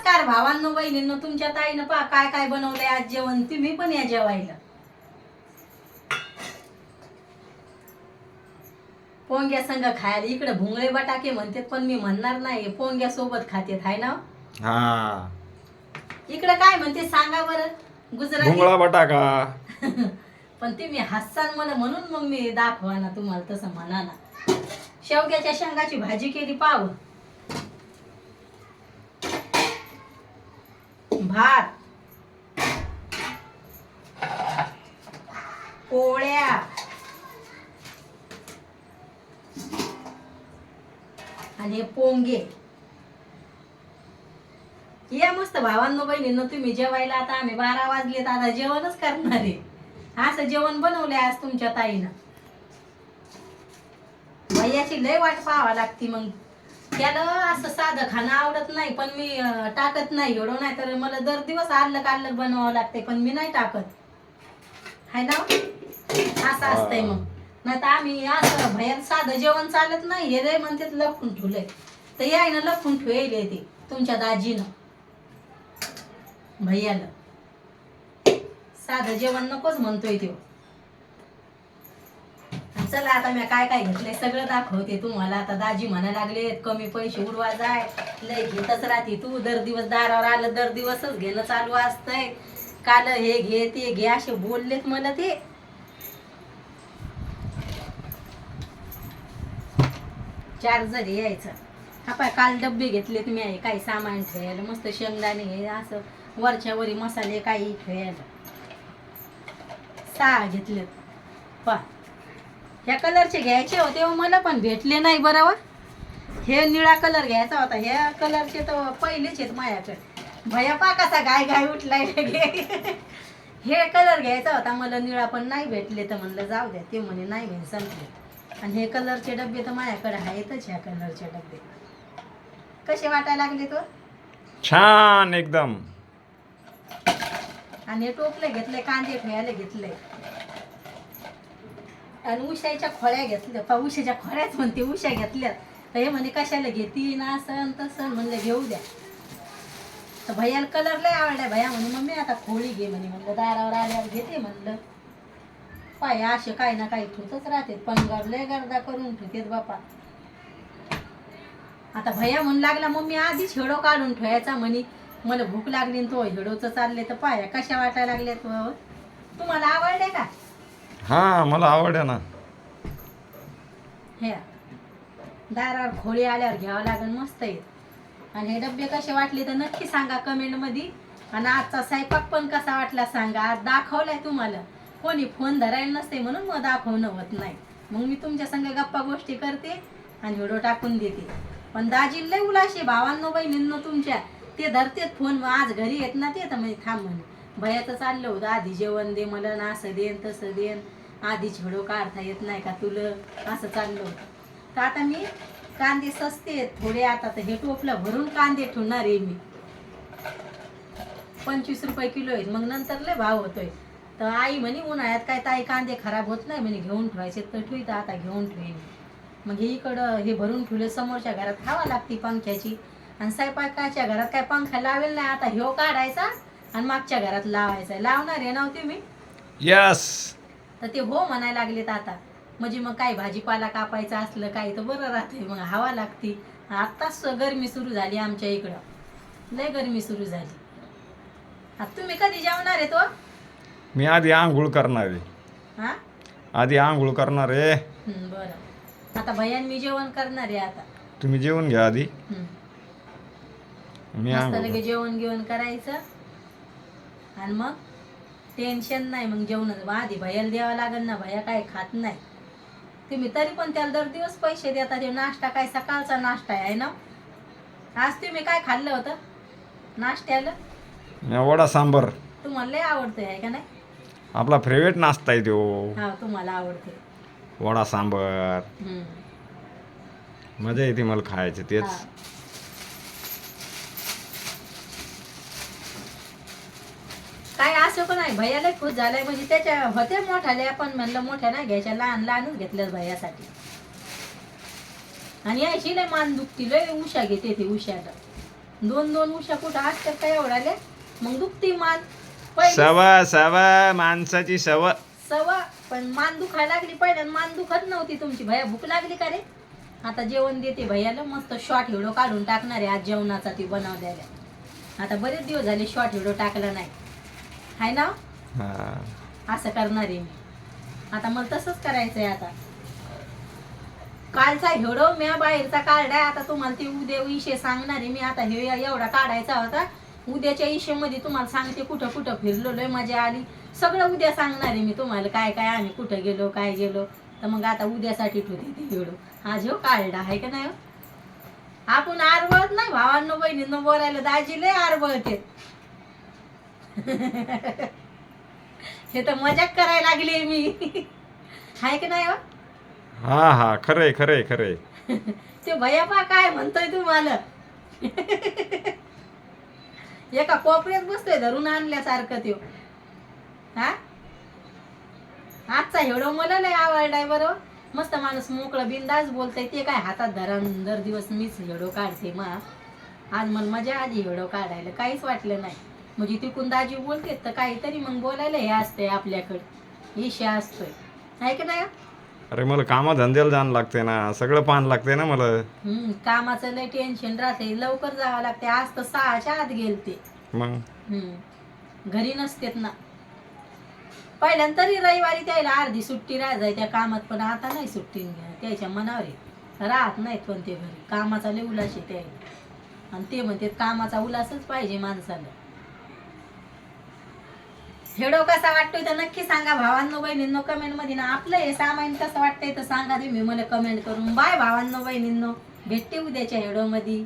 नमस्कार भावांनो बहिणींनो तुमच्या ताईनं पा काय काय बनवलंय आज जेवण. तुम्ही पण या जेवायला. पोंग्या संग खायला इकडे भुंगळे बटाके म्हणते पण मी म्हणणार नाही पोंग्या सोबत खाते हाय ना? हा. इकडे काय म्हणते सांगा बरं गुजराती. भुंगळा बटाका. पण तुम्ही हसाल मला म्हणून मग मी दाखवा ना तुम्हाला तसं म्हणा ना. शेवग्याच्या शेंगाची भाजी केली पाव. भात. पोळ्या. आणि पोंगे. या मस्त भावांनो बहिणींनो तुम्ही जेवायला आता आम्ही बारा वाजलेत आता जेवणच करणार आहे. असं जेवण बनवलंय आज तुमच्या ताईनं. भैयाची लय वाट पाहावा लागती मग. त्याला असं साधं खाणं आवडत नाही पण मी अं, टाकत नाही एवढं नाही तर मला दर दिवस आल्लक आल्लक बनवावं लागते पण मी नाही टाकत. हाय ना? असं असतंय मग. नाही तर आम्ही असं भैया साधं जेवण चालत नाही हे रे म्हणते लपून ठेवलंय. तर या ना लपून ठेवले ते तुमच्या दाजीनं. भैयाला. साधं जेवण नकोच म्हणतोय तो चला आता मी काय काय घेतलंय सगळं दाखवते तुम्हाला. आता दाजी म्हणा लागले कमी पैसे उडवा जाय. लय घेतच राहते तू. दर दिवस दारावर आलं दर दिवसच घेणं चालू असतंय. काल हे घे ते घे असे बोललेत मला ते. चार्जर यायचं. हा पाय काल डब्बे घेतलेत मी आहे काही सामान ठेवायला. मस्त शेंगदाणे हे असं वरच्या वरी मसाले काही ठेवायला. सहा घेतलेत. पा ह्या कलरचे घ्यायचे होते हो मला पण भेटले नाही बरोबर. हे निळा कलर घ्यायचा होता ह्या कलरचे तर पहिलेच आहेत माझ्याकडे. भया पा कसा गाय गाय उठलाय लगे हे कलर घ्यायचा होता मला निळा पण नाही भेटले तर म्हणलं जाऊ द्या ते म्हणे नाही म्हणे संपले. आणि हे कलरचे डबे तर माझ्याकडे आहेतच ह्या कलरचे डबे कसे वाटायला लागले तो? छान एकदम. आणि हे टोपले घेतले कांदे ठेवायला घेतले. आणि उशाच्या खोळ्या घेतल्या. पा उशाच्या खोळ्याच म्हणते उशा घेतल्या. तर हे म्हणे कशाला घेती? ना सण तसं म्हणलं घेऊ द्या. तर भैयाला कलर लय आवडला. भैया म्हणे मम्मी आता खोळी घे. म्हणे म्हणलं दारावर आल्यावर घेते. म्हणलं पाय असे काही ना काही ठुतच राहते. पंगार लय गर्दा करून ठेवतेत बापा. आता भैया म्हणू लागला मम्मी आधीच हिडो काढून ठेवायचा. म्हणे मला भूक लागली तो हिडोचं चालले तर पाया कशा वाटायला लागल्या तो हो? तुम्हाला आवडले का? हा मला आवड आहे ना. हे दारावर खोळी आल्यावर घ्यावं लागेल मस्त आहे. आणि हे डबे कसे वाटले तर नक्की सांगा कमेंटमध्ये आणि आजचा स्वयंपाक पण कसा वाटला सांगा. आज दाखवलाय तुम्हाला. कोणी फोन धरायला नसते म्हणून मग दाखवणं होत नाही. मग मी तुमच्या संग गप्पा गोष्टी करते आणि व्हिडिओ टाकून देते. पण दाजी लय उलाशी भावांनो बहिणींनो तुमच्या. ते धरतेत फोन मग आज घरी येत ना ते तर म्हणजे थांब म्हणे. भयाचं चाललं होतं आधी जेवण दे मला ना असं देन तसं देन. आधी व्हिडिओ काढता येत नाही का तुला? असं चाललं तर आता मी कांदे सस्ते आहेत थोडे. आता तर हे टोपलं भरून कांदे ठेवणार आहे मी. पंचवीस रुपये किलो आहेत. मग नंतर लय भाव होतोय. तर आई म्हणे उन्हाळ्यात काय ताई कांदे खराब होत नाही म्हणे घेऊन ठेवायचे तर ठेवी आता घेऊन ठेवेन मग हे इकडं हे भरून ठेवले समोरच्या घरात खावा लागते पंख्याची. आणि स्वयंपाकाच्या घरात काय पंखा लावेल नाही? आता ह्यो काढायचा आणि मागच्या घरात लावायचा. लावणार आहे ना मी तुम्ही? यस तर ते हो म्हणायला लागलेत आता म्हणजे मग काय भाजीपाला कापायचं असलं काही तर बरं राहते मग हवा लागती. आत्ताच गरमी सुरू झाली आमच्या इकडं. लय गरमी सुरू झाली. आता तुम्ही कधी जेवणार आहे तो मी आधी आंघोळ करणार आहे. हा? आधी आंघोळ करणार आहे. हं, बरं. आता भैयान मी जेवण करणार आहे आता. तुम्ही जेवून घ्या आधी. हं. मी मस्त आंघोळ लगे जेवण घेऊन करायचं. आणि मग? टेन्शन नाही मग जेवण आधी भैयाला द्यावं लागेल ना भैया काय खात नाही. तुम्ही तरी पण त्याला दर दिवस पैसे देता ते नाश्ता काय सकाळचा नाश्ता आहे ना? आज तुम्ही काय खाल्लं होतं? नाश्त्याला? वडा सांबर. तुम्हाला लय आवडतं आहे का नाही? आपला फेवरेट नाश्ता आहे तो. हा तुम्हाला आवडते वडा सांबर. हं. मजा येते मला खायचं तेच. काय असं पण आहे भैयाला खुश झालाय. म्हणजे त्याच्या होत्या मोठ्याल्या पण म्हणलं मोठ्या नाही घ्यायच्या लहान लहानच घेतल्याच भैयासाठी. आणि यायची लय मान दुखती लय उषा घेते ते उशाला. दोन दोन उशा कुठं असतात काय एवढाले मग दुखती मान. पहिली सव सव माणसाची सव. सवा पण मान दुखायला लागली पहिल्यांदा. मान दुखत नव्हती तुमची. भैया भूक लागली का रे? आता जेवण देते भैयाला. मस्त शॉर्ट व्हिडिओ काढून टाकणार आहे आज जेवणाचा ती बनवल्याला आता बरेच दिवस झाले शॉर्ट व्हिडिओ टाकला नाही. हाय ना? हा. असं करणार आहे मी. आता मला तसंच करायचंय आता. कालचा व्हिडिओ मी बाहेरचा काढलाय आता तुम्हाला ती उद्या विषय सांगणार आहे मी. आता हे एवढा काढायचा होता. उद्याच्या विषयामध्ये तुम्हाला सांगते कुठं कुठं फिरलो लय मजा आली सगळं उद्या सांगणार आहे मी तुम्हाला. काय काय आम्ही कुठं गेलो काय गेलो. तर मग आता उद्यासाठी ठेवते ती व्हिडिओ आज हो काढला आहे का नाही हो? आपण आरवळत नाही भावांनो बहिणींनो बोलायला दाजी लय आरवळते. हे तर मजाक करायला लागली मी. हाय का नाही हो? हा हा खरंय खरंय खरंय. ते भैया पा काय म्हणतोय तुम्हाला? एका कोपऱ्यात बसतोय धरून आणल्यासारखं त्यो. हा? आजचा हेडो मला लय आवडलाय बरं मस्त माणूस मोकळं बिंदास बोलतय. ते काय हातात धरा दर दिवस मीच हेडो काढते मा. आज मला मजा आली हेडो काढायला. काहीच वाटलं नाही. म्हणजे तिकून दाजी बोलते तर काहीतरी मग बोलायला हे असतंय आपल्याकडे. इशे असतोय. आहे का नाही? अरे मला कामा धंद्याला जाणं लागते ना. सगळं पान लागते ना मला. हम्म कामाचं लय टेन्शन राहते लवकर जावं लागते आज तर सहाच्या आत गेलते. मग? हम्म घरी नसतेत ना. पहिल्यांदा तरी रविवारी त्याला अर्धी सुट्टी राहायची त्या कामात पण आता नाही सुट्टी त्याच्या मनावर आहे. राहत नाहीत पण ते घरी. कामाचा लय उलास आहे त्याला. आणि ते म्हणते कामाचा उलासच पाहिजे माणसाला. हेडो कसा वाटतोय तर नक्की सांगा. भावांनो बहिणींनो कमेंटमध्ये ना आपलं हे सामान कसं वाटतंय तर सांगा. तुम्ही मला कमेंट करून. बाय भावांनो बहिणींनो. भेटते उद्याच्या हेडो मध्ये